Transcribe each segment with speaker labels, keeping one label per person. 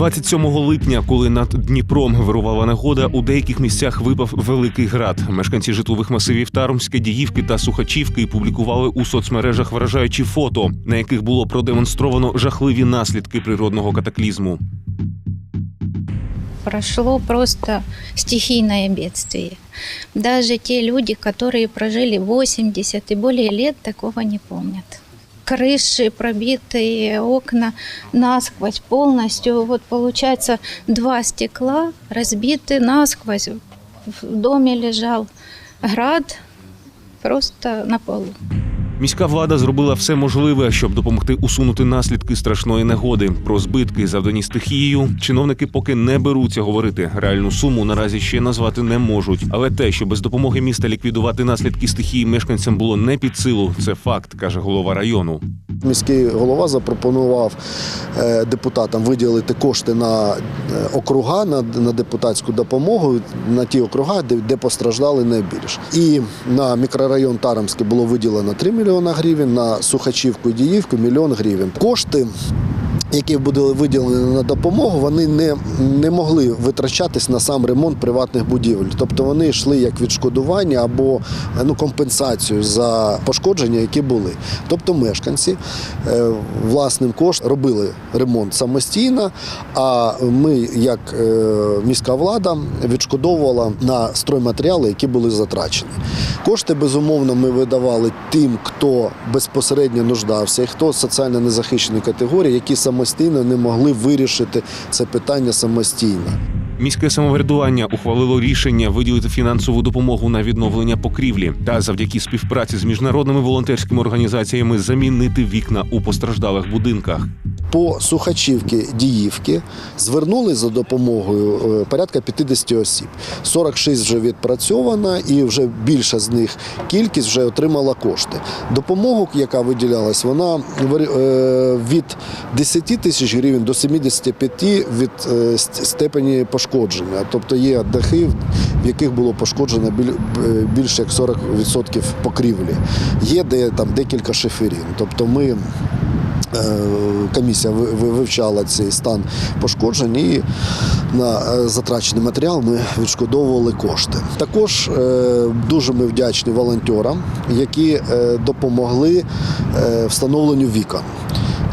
Speaker 1: 27 липня, коли над Дніпром вирувала негода, у деяких місцях випав великий град. Мешканці житлових масивів Таромське, Діївки та Сухачівки публікували у соцмережах вражаючі фото, на яких було продемонстровано жахливі наслідки природного катаклізму.
Speaker 2: прошло просто стихийное бедствие. Даже те люди, которые прожили 80 и более лет, такого не помнят Крыши, пробитые окна насквозь полностью. Вот получается два стекла разбиты насквозь. В доме лежал град просто на полу.
Speaker 1: Міська влада зробила все можливе, щоб допомогти усунути наслідки страшної негоди. Про збитки, завдані стихією, чиновники поки не беруться говорити. Реальну суму наразі ще назвати не можуть. Але те, що без допомоги міста ліквідувати наслідки стихії мешканцям було не під силу, це факт, каже голова району.
Speaker 3: Міський голова запропонував е, депутатам виділити кошти на е, округа, на, депутатську допомогу, на ті округа, де, постраждали найбільше. І на мікрорайон Тарамський було виділено 3 мільйони гривень, на Сухачівку і Діївку мільйон гривень. Кошти. Які були виділені на допомогу, вони не, не могли витрачатись на сам ремонт приватних будівель. Тобто вони йшли як відшкодування або е, ну, компенсацію за пошкодження, які були. Тобто мешканці е, власним коштом робили ремонт самостійно, а ми, як е, міська влада, відшкодовувала на стройматеріали, які були затрачені. Кошти, безумовно, ми видавали тим, хто безпосередньо нуждався, хто соціально незахищені категорії, які самостійно не могли вирішити це питання самостійно.
Speaker 1: Міське самоврядування ухвалило рішення виділити фінансову допомогу на відновлення покрівлі та завдяки співпраці з міжнародними волонтерськими організаціями замінити вікна у постраждалих будинках.
Speaker 3: По Сухачівки Діївки звернули за допомогою е, порядка 50 осіб. 46 вже відпрацьовано, і вже більша з них кількість вже отримала кошти. Допомогу, яка виділялась, вона е, від 10 тисяч гривень до 75 від е, степені пошкодження. Тобто є дахи, в яких було пошкоджено біль- більше як 40% покрівлі. Є де там декілька шиферин. Тобто ми комісія ви- ви- вивчала цей стан пошкоджень і на е, затрачений матеріал ми відшкодовували кошти. Також е, дуже ми вдячні волонтерам, які е, допомогли е, встановленню вікон.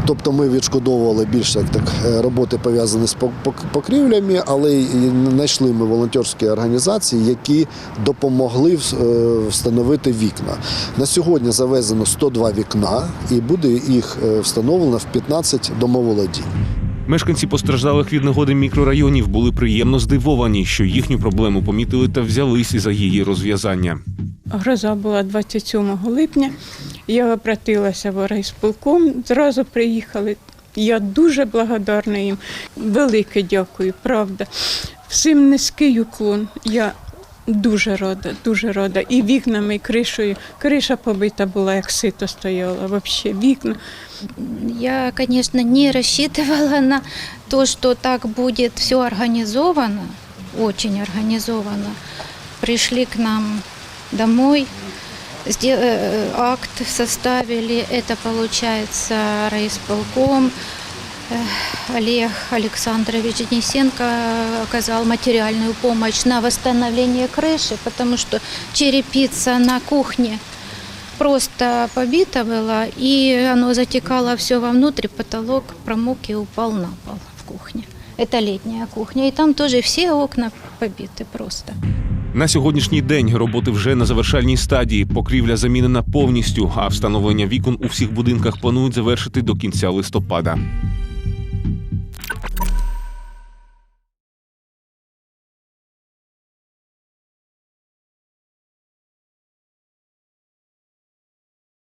Speaker 3: Тобто ми відшкодовували більше так е, роботи пов'язані з пок- пок- покрівлями, але знайшли ми волонтерські організації, які допомогли е, встановити вікна. На сьогодні завезено 102 вікна, і буде їх е, встановлено в 15 домоволодінь.
Speaker 1: Мешканці постраждалих від негоди мікрорайонів були приємно здивовані, що їхню проблему помітили та взялись за її розв'язання.
Speaker 4: Гроза була 27 липня. Я обратилася в райсполком, зразу приїхали. Я дуже благодарна їм. Велике дякую, правда. Всім низький уклон. Я дуже рада, дуже рада. І вікнами, і кришею. Криша побита була, як сито стояла. Взагалі вікна.
Speaker 2: Я, конечно, не рассчитывала на то, что так будет все организовано, очень организовано. Пришли к нам домой, э, акт составили, это получается райисполком. Олег Александрович Денисенко оказал материальную помощь на восстановление крыши, потому что черепица на кухне просто побита была, и оно затекало все вовнутрь, потолок промок и упал на пол в кухне. Это летняя кухня, и там тоже все окна побиты просто.
Speaker 1: На сьогоднішній день роботи вже на завершальній стадії. Покрівля замінена повністю, а встановлення вікон у всіх будинках планують завершити до кінця листопада.